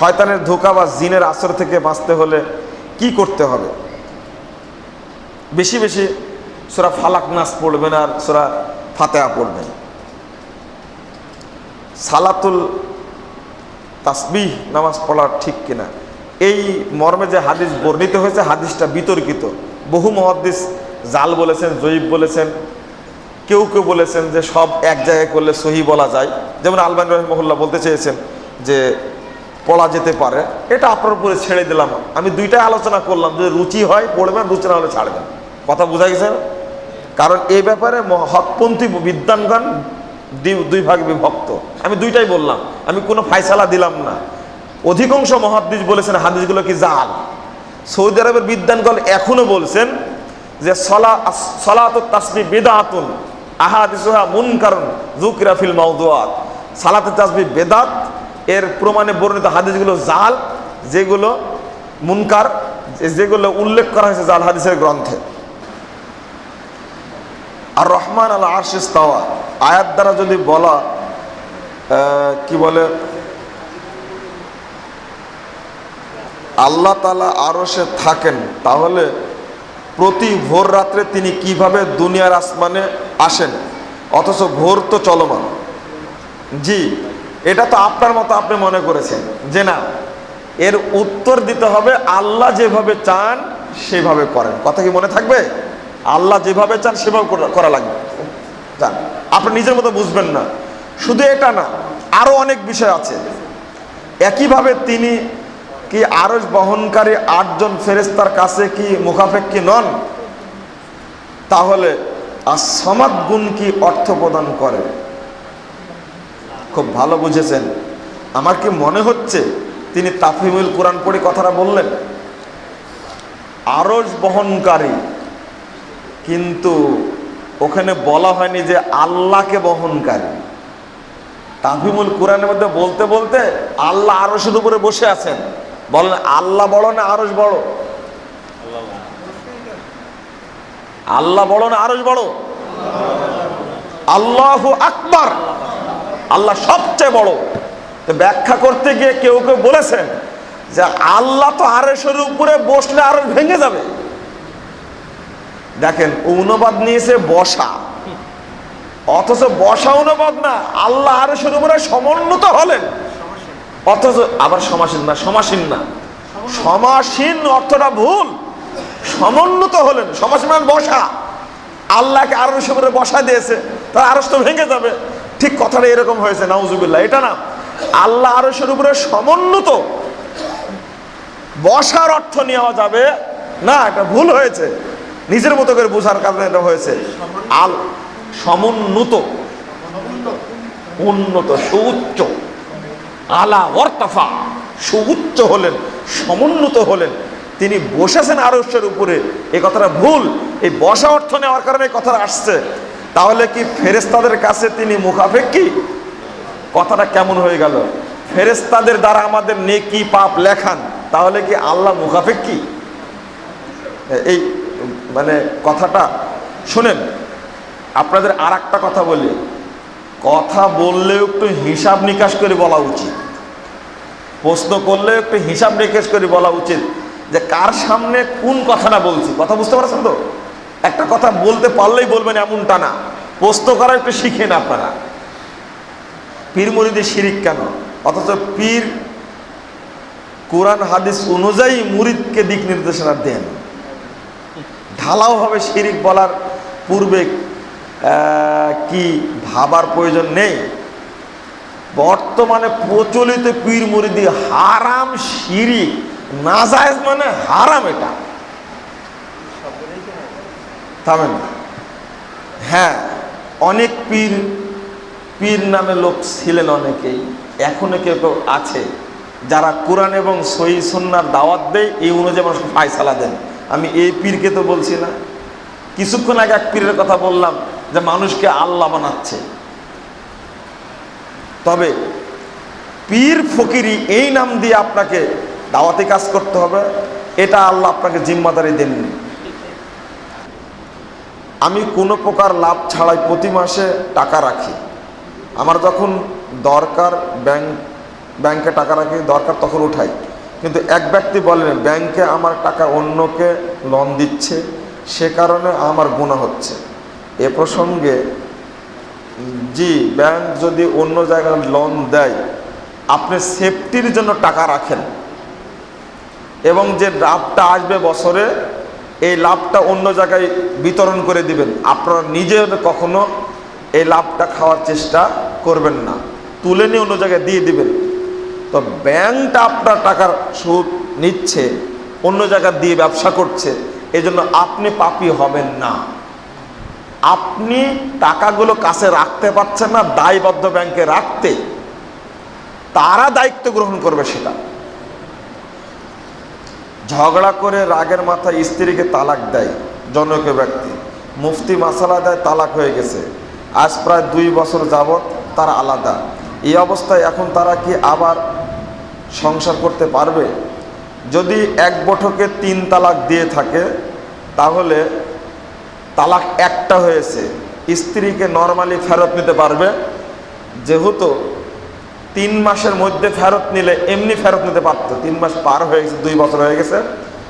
শয়তানের ধোকা বা জিনের আসর থেকে বাঁচতে হলে কি করতে হবে? বেশি বেশি সোরা ফালাক নাস পড়বেন আর সোরা ফাতেহা পড়বেন। সালাতুল তাসবিহ নামাজ পড়া ঠিক কিনা? এই মর্মে যে হাদিস বর্ণিত হয়েছে, হাদিসটা বিতর্কিত। বহু মহাদিস জাল বলেছেন, জয়ীব বলেছেন, কেউ কেউ বলেছেন যে সব এক জায়গায় করলে সহি বলা যায়। যেমন আলবান রহমহুল্লাহ বলতে চেয়েছেন যে পড়া যেতে পারে। এটা আপনার উপরে ছেড়ে দিলাম। আমি দুইটাই আলোচনা করলাম। যে রুচি হয়, পড়বেন, রুচি না হলে ছাড়বেন। কথা বোঝা গেছে? কারণ এই ব্যাপারে হকপন্থী বিদ্যানগণ দুই- ভাগ বিভক্ত। আমি দুইটাই বললাম। আমি কোনো ফায়সালা দিলাম না। অধিকাংশ মহাদ্দিস বলেছেন, হাদিসগুলো কি জাল? সৌদি আরবের বিদ্যানগণ এখনও বলছেন যে, সলা সলাত তাসবি বেদাতুন, আহাদিসুহা মুন কারণ জুকরাফিল মাউদুয়াত সালাতে তাসবি বেদাত এর প্রমাণে বর্ণিত হাদিসগুলো জাল, যেগুলো মুনকার, যেগুলো উল্লেখ করা হয়েছে জাল হাদিসের গ্রন্থে। আর রহমান আল আশিস্তাওয়া আয়াত দ্বারা যদি বলা কি বলে? আল্লাহ তালা আরও সে থাকেন, তাহলে প্রতি ভোর রাত্রে তিনি কীভাবে দুনিয়ার আসমানে আসেন? অথচ ভোর তো চলমান। জি। এটা তো আপনার মতো আপনি মনে করেছেন যে না, এর উত্তর দিতে হবে আল্লাহ যেভাবে চান সেভাবে করেন। কথা কি মনে থাকবে? আল্লাহ যেভাবে চান সেভাবে করা- লাগবে। চান আপনি নিজের মতো বুঝবেন না। শুধু এটা না, আরও অনেক বিষয় আছে। একইভাবে তিনি কি আরস বহনকারী আটজন ফেরেস্তার কাছে কি মুখাপেক্ষী নন? তাহলে আর সমাদ গুণ কি অর্থ প্রদান করে? খুব ভালো বুঝেছেন। আমার কি মনে হচ্ছে তিনি তাফিমুল কোরআন পড়ে কথাটা বললেন? আরস বহনকারী। কিন্তু ওখানে বলা হয়নি যে আল্লাহকে বহনকারী। তাফিমুল কোরআনের মধ্যে বলতে বলতে আল্লাহ আরসের উপরে বসে আছেন। বলেন, আল্লাহ বড় না আরস বড়? আল্লাহ বড় না আরস বড়? আল্লাহ আকবার। আল্লাহ সবচেয়ে বড়। তো ব্যাখ্যা করতে গিয়ে কেউ কেউ বলেছেন যে আল্লাহ তো আরসের উপরে বসলে আরস ভেঙে যাবে। দেখেন অনুবাদ নিয়েছে বসা। অথচ বসা অনুবাদ না, আল্লাহ আরসের উপরে সমুন্নত হলেন। অথচ আবার সমাসীন না সমাসীন না। সমাসীন অর্থটা ভুল। সমুন্নত হলেন। সমাসীন মানে বসা। আল্লাহকে আরস উপরে বসা দিয়েছে তার আরস তো ভেঙে যাবে। ঠিক কথাটা এরকম হয়েছে, নাউজুবিল্লাহ। এটা না, আল্লাহ আরসের উপরে সমুন্নত। বসার অর্থ নেওয়া যাবে। না এটা ভুল হয়েছে। নিজের মতো করে বোঝার কারণে এটা হয়েছে। আল, সমুন্নত। উন্নত, সুউচ্চ। আলা ওয়ার্তাফা। সুউচ্চ হলেন, সমুন্নত হলেন। তিনি বসেছেন আরস্যের উপরে। এই কথাটা ভুল। এই বসা অর্থ নেওয়ার কারণে কথাটা আসছে। তাহলে কি ফেরেস্তাদের কাছে তিনি মুখাপেক্ষী? কথাটা কেমন হয়ে গেল? ফেরেস্তাদের দ্বারা আমাদের নেকি পাপ লেখান, তাহলে কি আল্লাহ মুখাপেক্ষী? এই মানে কথাটা শুনেন, আপনাদের আর একটা কথা বলি। কথা বললেও একটু হিসাব নিকাশ করে বলা উচিত। প্রশ্ন করলেও একটু হিসাব নিকাশ করে বলা উচিত যে কার সামনে কোন কথাটা বলছি? কথা বুঝতে পারছেন তো? একটা কথা বলতে পারলেই বলবেন এমনটা না। প্রশ্ন করা একটু শিখেন আপনারা। পীর শিরিক কেন? অথচ পীর কোরআন, হাদিস অনুযায়ী মুরিদকে দিক নির্দেশনা দেন। ঢালাও হবে শিরিক বলার পূর্বে কি ভাবার প্রয়োজন নেই। বর্তমানে প্রচলিত পীর মুরিদি হারাম শিরিক, নাজায়েজ মানে হারাম এটা। থামেন। হ্যাঁ অনেক পীর পীর নামে লোক ছিলেন অনেকেই, এখনও কেউ কেউ আছে যারা কোরআন এবং সহি সন্ন্যার দাওয়াত দেয়, এই অনুযায়ী মানুষকে ফায়সালা দেন। আমি এই পীরকে তো বলছি না। কিছুক্ষণ আগে এক পীরের কথা বললাম যে মানুষকে আল্লাহ বানাচ্ছে। তবে পীর ফকিরি এই নাম দিয়ে আপনাকে দাওয়াতি কাজ করতে হবে, এটা আল্লাহ আপনাকে জিম্মাদারি দেননি। আমি কোনো প্রকার লাভ ছাড়াই প্রতি মাসে টাকা রাখি। আমার যখন দরকার ব্যাংক, ব্যাংকে টাকা রাখি, দরকার তখন উঠাই। কিন্তু এক ব্যক্তি বলেন ব্যাংকে আমার টাকা অন্যকে লোন দিচ্ছে, সে কারণে আমার গুণা হচ্ছে। এ প্রসঙ্গে, জি, ব্যাংক যদি অন্য জায়গায় লোন দেয়, আপনি সেফটির জন্য টাকা রাখেন এবং যে লাভটা আসবে বছরে এই লাভটা অন্য জায়গায় বিতরণ করে দিবেন। আপনারা নিজে কখনো এই লাভটা খাওয়ার চেষ্টা করবেন না। তুলে নিয়ে অন্য জায়গায় দিয়ে দিবেন। তো ব্যাংকটা আপনার টাকার সুদ নিচ্ছে, অন্য জায়গা দিয়ে ব্যবসা করছে এই জন্য আপনি পাপি হবেন না। আপনি টাকাগুলো কাছে রাখতে পারছেন না, দায়বদ্ধ ব্যাংকে রাখতে। তারা দায়িত্ব গ্রহণ করবে সেটা। ঝগড়া করে রাগের মাথায় স্ত্রীকে তালাক দেয় জনক ব্যক্তি। মুফতি মাসালা দেয়, তালাক হয়ে গেছে। আজ প্রায় দুই বছর যাবৎ তারা আলাদা। এই অবস্থায় এখন তারা কি আবার সংসার করতে পারবে? যদি এক বঠকে তিন তালাক দিয়ে থাকে, তাহলে তালাক একটা হয়েছে। স্ত্রীকে নর্মালি ফেরত নিতে পারবে। যেহেতু তিন মাসের মধ্যে ফেরত নিলে এমনি ফেরত নিতে পারতো। তিন মাস পার হয়ে গেছে, দুই বছর হয়ে গেছে।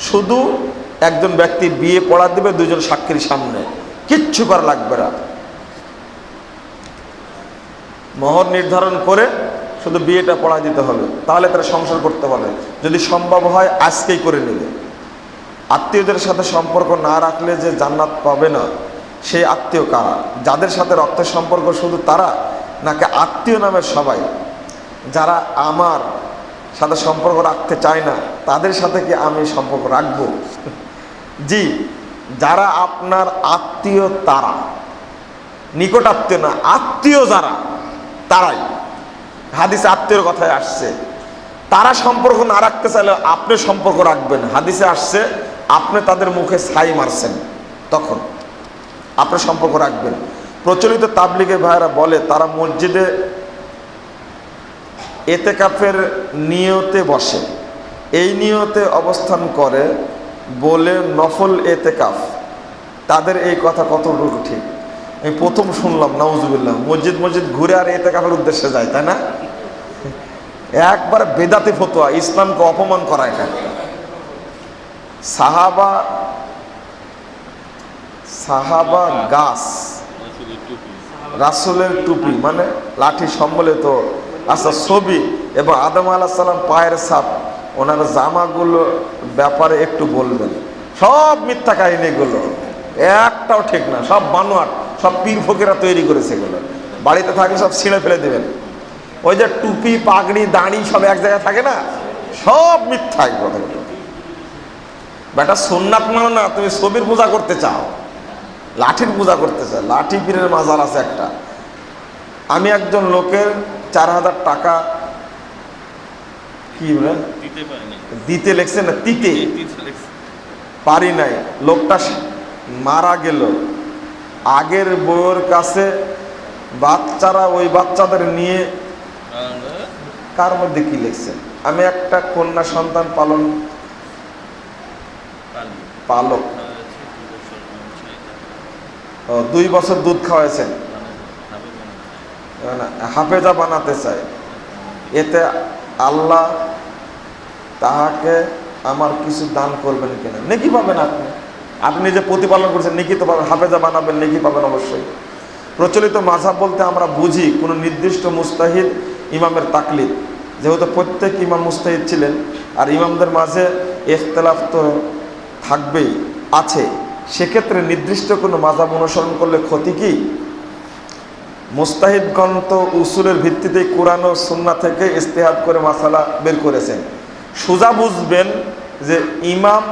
শুধু একজন ব্যক্তি বিয়ে পড়া দিবে দুজন সাক্ষীর সামনে। কিচ্ছু করা লাগবে না। মহর নির্ধারণ করে শুধু বিয়েটা পড়া দিতে হবে, তাহলে তারা সংসার করতে পারবে। যদি সম্ভব হয়, আজকেই করে নেবে। আত্মীয়দের সাথে সম্পর্ক না রাখলে যে জান্নাত পাবে না, সেই আত্মীয় কারা? যাদের সাথে রক্তের সম্পর্ক শুধু তারা, নাকি আত্মীয় নামের সবাই? যারা আমার সাথে সম্পর্ক রাখতে চায় না, তাদের সাথে কি আমি সম্পর্ক রাখব? জি, যারা আপনার আত্মীয় তারা নিকট আত্মীয় না, আত্মীয় যারা, তারাই। হাদিসে আত্মীয়র কথায় আসছে। তারা সম্পর্ক না রাখতে চাইলে আপনি সম্পর্ক রাখবেন। হাদিসে আসছে, আপনি তাদের মুখে ছাই মারছেন তখন। আপনি সম্পর্ক রাখবেন। প্রচলিত তাবলিগে ভাইয়েরা বলে, তারা মসজিদে এতেকাফের নিয়তে বসে। এই নিয়তে অবস্থান করে বলে নফল এতেকাফ তাদের এই কথা কতটুকু ঠিক? আমি প্রথম শুনলাম, নাউজুবিল্লাহ, মসজিদ মসজিদ ঘুরে আর এতেকাফের উদ্দেশ্যে যায়, তাই না? একবার বেদাতে ফতোয়া, ইসলামকে অপমান করা এটা। সাহাবা সাহাবা গাছ, রাসুলের টুপি মানে লাঠি সম্বলিত আচ্ছা ছবি এবং আদম আলাহ সাল্লাম পায়ের সাপ ওনার জামাগুলো ব্যাপারে একটু বলবেন। সব মিথ্যা কাহিনীগুলো, একটাও ঠিক না, সব বানোয়াট, সব পীর ফকিরা তৈরি করেছে এগুলো। বাড়িতে থাকলে সব ছিঁড়ে ফেলে দেবেন। ওই যে টুপি, পাগড়ি, দাড়ি সব এক জায়গায় থাকে না, সব মিথ্যা কথাগুলো। বেটা সোননাথ মানো না, তুমি ছবির পূজা করতে চাও। লাঠির পূজা করতে চাও। লাঠি পীরের মাজার আছে একটা। আমি একজন লোকের চার হাজার টাকা কি দিতে লেখছে না তিতে। দিতে পারি নাই। লোকটা মারা গেল। আগের বউয়ের কাছে বাচ্চারা ওই বাচ্চাদের নিয়ে কার মধ্যে কি লিখছেন আমি একটা কন্যা সন্তান পালন পালক। দুই বছর দুধ খাওয়াইছেন বানাতে- হবে বানাতে। মানে হাফেজা বানাতে চায় এতে আল্লাহ তাহাকে আমার কিছু দান করবেন কিনা? নেকি পাবেন আপনি? আপনি যে প্রতিপালন করছেন, নেকি তো পাবেন। হাফেজা বানাবেন, নেকি পাবেন অবশ্যই। প্রচলিত মাঝাব বলতে আমরা বুঝি, কোনো নির্দিষ্ট মুস্তাহিদ ইমামের তাকলিদ। যেহেতু প্রত্যেক ইমাম মুস্তাহিদ ছিলেন, আর ইমামদের মাঝে ইখতলাফ তো থাকবেই, আছে। সেক্ষেত্রে নির্দিষ্ট কোনো মাঝাব অনুসরণ করলে ক্ষতি কি? মুস্তাহিদগণ তো উসুলের ভিত্তিতে কোরআন ও সুন্না থেকে ইস্তেহাদ করে মাসালা বের করেছেন। সোজা বুঝবেন যে ইমাম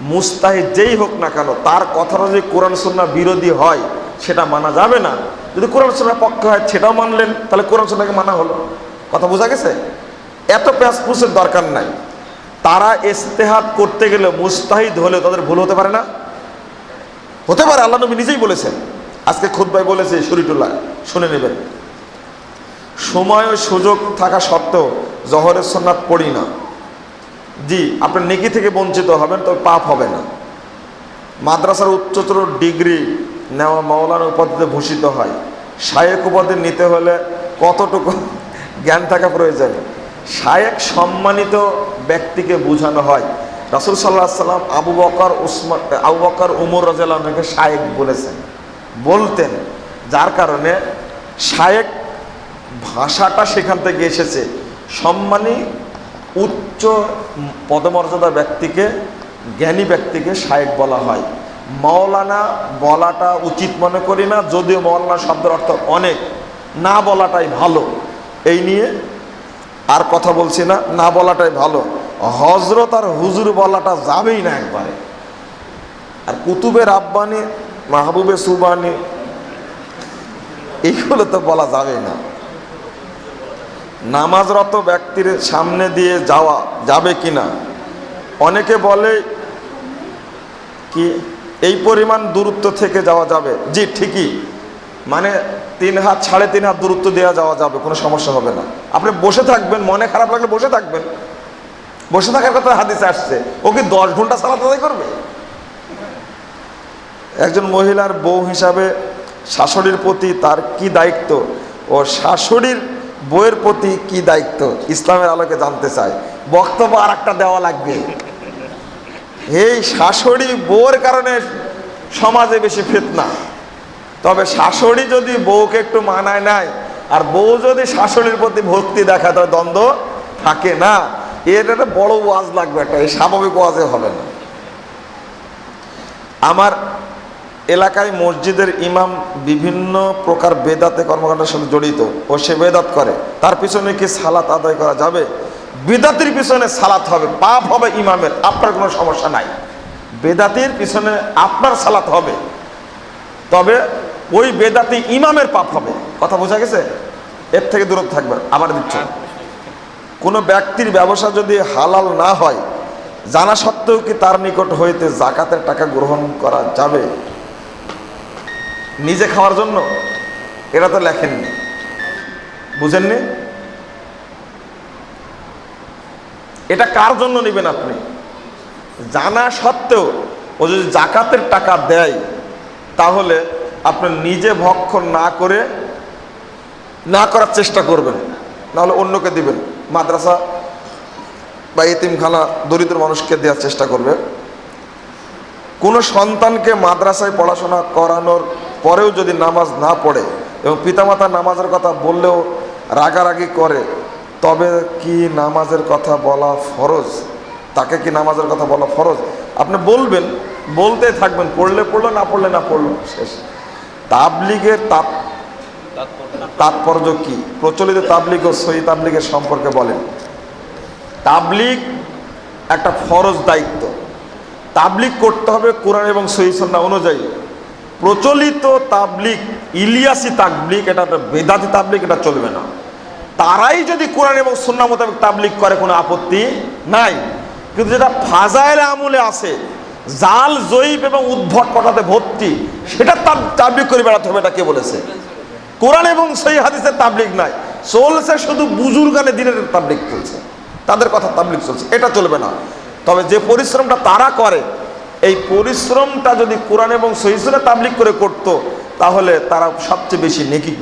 মুস্তাহিদ যেই হোক না কেন, তার কথাটা যদি কোরআন সুন্না বিরোধী হয়, সেটা মানা যাবে না। যদি কোরআন সুন্নার পক্ষে হয়, সেটাও মানলেন, তাহলে কোরআন সুন্নাকে মানা হলো। কথা বোঝা গেছে? এত প্যাসপুসের দরকার নাই। তারা ইস্তেহাদ করতে গেলে মুস্তাহিদ হলে তাদের ভুল হতে পারে না? হতে পারে, আল্লাহ নবী নিজেই বলেছেন। আজকে খুদ্ায় বলেছে শরীফুল্লাহ, শুনে নেবেন। সময় ও সুযোগ থাকা সত্ত্বেও জহরের সন্ন্যাত পড়ি না। জি আপনার নেকি থেকে বঞ্চিত হবেন, তবে পাপ হবে না। মাদ্রাসার উচ্চতর ডিগ্রি নেওয়া মাওলানা উপাধিতে ভূষিত হয়। শায়েক উপাধি নিতে হলে কতটুকু জ্ঞান থাকা প্রয়োজন? শায়েক সম্মানিত ব্যক্তিকে বোঝানো হয়। রাসুল সাল্লাহ সাল্লাম আবু বকর উসমান, আবু বকর উমর রাজাকে শায়েক বলেছেন। বলতেন, যার কারণে শায়েক ভাষাটা সেখান থেকে এসেছে। সম্মানী, উচ্চ পদমর্যাদা ব্যক্তিকে, জ্ঞানী ব্যক্তিকে শায়েক বলা হয়। মৌলানা বলাটা উচিত মনে করি না, যদিও মৌলানা শব্দের অর্থ অনেক। না বলাটাই ভালো। এই নিয়ে আর কথা বলছি না না বলাটাই ভালো। হজরত আর হুজুর বলাটা যাবেই না একবারে। আর কুতুবের আব্বানি মাহবুবে সুবানি, এইগুলো তো বলা যাবে না। নামাজরত ব্যক্তির সামনে দিয়ে যাওয়া যাবে কি না অনেকে বলে কি, এই পরিমাণ দূরত্ব থেকে যাওয়া যাবে। জি, ঠিকই। মানে তিন হাত, সাড়ে তিন হাত দূরত্ব দেওয়া যাওয়া যাবে, কোনো সমস্যা হবে না। আপনি বসে থাকবেন, মনে খারাপ লাগলে বসে থাকবেন। বসে থাকার কথা হাদিসে আসছে, ও কি দশ ঘণ্টা সালাত আদায় করবে? একজন মহিলার বউ হিসাবে শাশুড়ির প্রতি তার কি দায়িত্ব ও শাশুড়ির বউয়ের প্রতি কি দায়িত্ব? ইসলামের আলোকে জানতে চায় বক্তব্য আর একটা দেওয়া লাগবে। এই শাশুড়ি বউয়ের কারণে সমাজে বেশি ফেতনা। তবে শাশুড়ি যদি বউকে একটু মানায় নেয়, আর বউ যদি শাশুড়ির প্রতি ভক্তি দেখায় তবে দ্বন্দ্ব থাকে না। এর একটা বড় ওয়াজ লাগবে একটা, এই স্বাভাবিক ওয়াজে হবে না। আমার এলাকায় মসজিদের ইমাম বিভিন্ন প্রকার বেদাতে কর্মকাণ্ডের সাথে জড়িত ও সে বেদাত করে। তার পিছনে কি সালাত আদায় করা যাবে? বেদাতির পিছনে সালাত হবে, পাপ হবে ইমামের, আপনার কোনো সমস্যা নাই। বেদাতির পিছনে আপনার সালাত হবে, তবে ওই বেদাতি ইমামের পাপ হবে। কথা বোঝা গেছে? এর থেকে দূরত থাকবে আমার দিচ্ছ। কোনো ব্যক্তির ব্যবসা যদি হালাল না হয়, জানা সত্ত্বেও কি তার নিকট হইতে জাকাতের টাকা গ্রহণ করা যাবে? নিজে খাওয়ার জন্য? এটা তো লেখেননি। বুঝেননি? এটা কার জন্য নেবেন আপনি? জানা সত্ত্বেও ও যদি জাকাতের টাকা দেয়, তাহলে আপনি নিজে ভক্ষণ না করে না করার চেষ্টা করবেন। নাহলে অন্যকে দিবেন। মাদ্রাসা বা এতিমখানা দরিদ্র মানুষকে দেওয়ার চেষ্টা করবে। কোনো সন্তানকে মাদ্রাসায় পড়াশোনা করানোর পরেও যদি নামাজ না পড়ে এবং পিতামাতা নামাজের কথা বললেও রাগারাগি করে, তবে কি নামাজের কথা বলা ফরজ? তাকে কি নামাজের কথা বলা ফরজ? আপনি বলবেন, বলতে থাকবেন, পড়লে পড়ল, না পড়লে না পড়ল, শেষ। তাবলিগের তাপ তাৎপর্য কি? প্রচলিত তাবলিগ ও সহি তাবলিগের সম্পর্কে বলেন। তাবলিগ একটা ফরজ দায়িত্ব। তাবলিগ করতে হবে কোরআন এবং সহি সন্না অনুযায়ী। প্রচলিত তাবলিগ, ইলিয়াসি তাবলিক এটা বেদাতি তাবলিগ, এটা চলবে না। তারাই যদি কোরআন এবং সন্না মোতাবেক তাবলিগ করে, কোনো আপত্তি নাই। কিন্তু যেটা ফাজাইল আমলে আছে, জাল, জয়ীব এবং উদ্ভট কটাতে ভর্তি, সেটা তাবলিগ করে বেড়াতে হবে, এটা কে বলেছে? কোরআন এবং সেই হাদিসের তাবলিগ নাই। চলছে শুধু বুজুর্গানে দিনের তাবলিগ চলছে। তাদের কথা তাবলিগ চলছে, এটা চলবে না। তবে যে পরিশ্রমটা তারা করে এই পরিশ্রমটা যদি কোরআন এবং সহিসনে তাবলিক করে করত, তাহলে তারা সবচেয়ে বেশি নেকি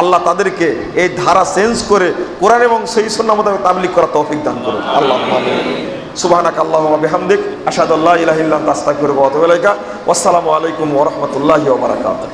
আল্লাহ তাদেরকে এই ধারা চেঞ্জ করে কোরআন এবং সহিসন্না মোতাবেক তাবলিক করা তৌফিক দান করুন। আল্লাহ সুবাহানাক আল্লাহ বেহামদিক আসাদুল্লাহ ইলাহিল্লাহ ইলাহা করব অতবেলাইকা আসসালামু আলাইকুম ওরহমতুল্লাহ বারাকাতুহু।